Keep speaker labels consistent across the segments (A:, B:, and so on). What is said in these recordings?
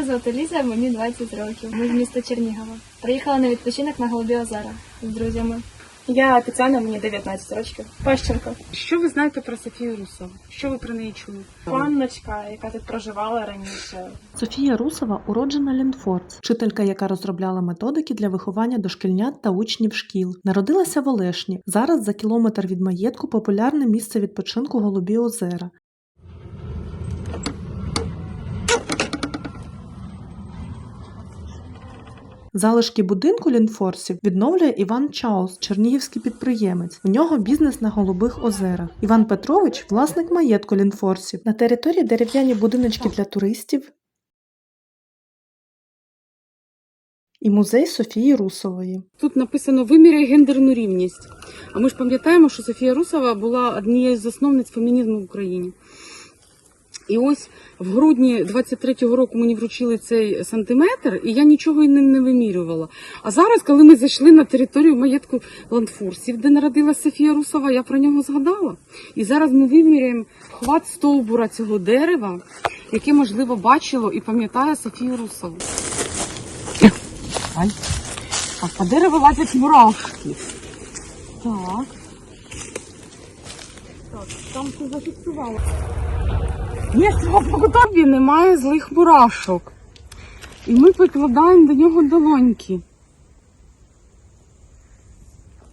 A: Мене звати Ліза, мені 20 років. Ми з міста Чернігова. Приїхала на відпочинок на Голубі озера з друзями.
B: Я Тетяна, мені 19 років. Пащенко.
C: Що ви знаєте про Софію Русову? Що ви про неї чули?
B: Панночка, яка тут проживала раніше.
D: Софія Русова уроджена Лінфордс, вчителька, яка розробляла методики для виховання дошкільнят та учнів шкіл. Народилася в Олешні. Зараз за кілометр від маєтку популярне місце відпочинку Голубі озера. Залишки будинку Лінфорсів відновлює Іван Чаус, чернігівський підприємець. У нього бізнес на Голубих озерах. Іван Петрович власник маєтку Лінфорсів. На території дерев'яні будиночки для туристів, і музей Софії Русової.
C: Тут написано виміряй гендерну рівність. А ми ж пам'ятаємо, що Софія Русова була однією з засновниць фемінізму в Україні. І ось в грудні 23-го року мені вручили цей сантиметр, і я нічого ним не вимірювала. А зараз, коли ми зайшли на територію маєтку Ландфорсів, де народилася Софія Русова, я про нього згадала. І зараз ми виміряємо хват стовбура цього дерева, яке, можливо, бачило і пам'ятає Софію Русову. Ай. Так, по дереву лазять мурашки. Так. Так, там все зафіксувало. Ні, в поготові немає злих мурашок. І ми прикладаємо до нього долоньки.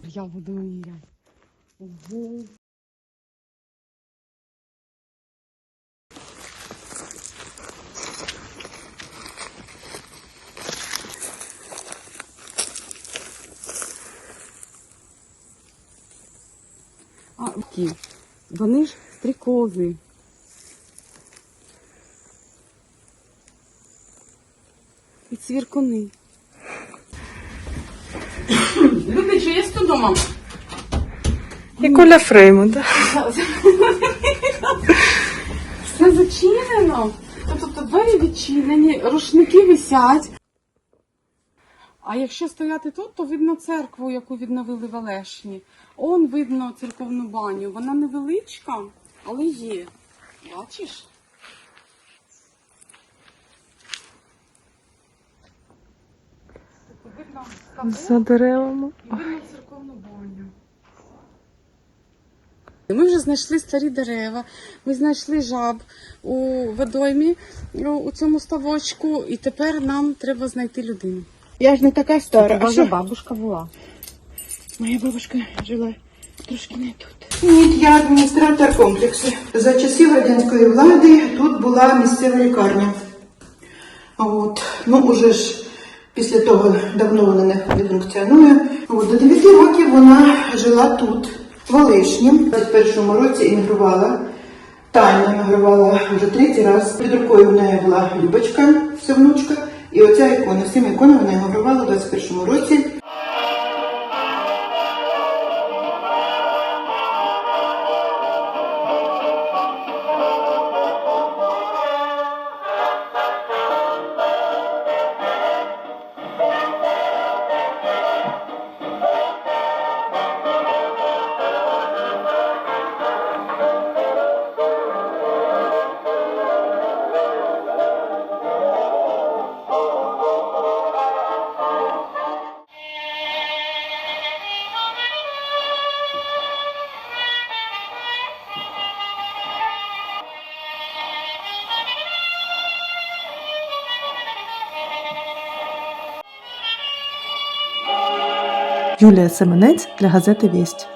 C: Я буду міряти. Ого. А, ті. Вони ж стрікози. І цвіркуни. Люди, чи є хто вдома?
B: І Коля Фрейму, так?
C: Все зачинено. Тобто двері відчинені, рушники висять. А якщо стояти тут, то видно церкву, яку відновили в Олешні. Он видно церковну баню. Вона невеличка, але є. Бачиш? Тобто видно ставок
B: За деревами.
C: Ми вже знайшли старі дерева, ми знайшли жаб у водоймі у у цьому ставочку, і тепер нам треба знайти людину.
E: Я ж не така стара. А що?
C: бабушка була.
E: Моя бабушка жила трошки не тут. Ні, я адміністратор комплексу. За часів радянської влади тут була місцева лікарня. От. Ну, уже ж після того давно вона не функціонує. От. До 9 років вона жила тут, в Олешні. У 21-му році іммігрувала. Таня іммігрувала вже третій раз. Під рукою в неї була Любочка, все внучка. І оця ікона. Цими іконами вона іммігрувала у 21-му році.
D: Юлія Семенець для газети Вість.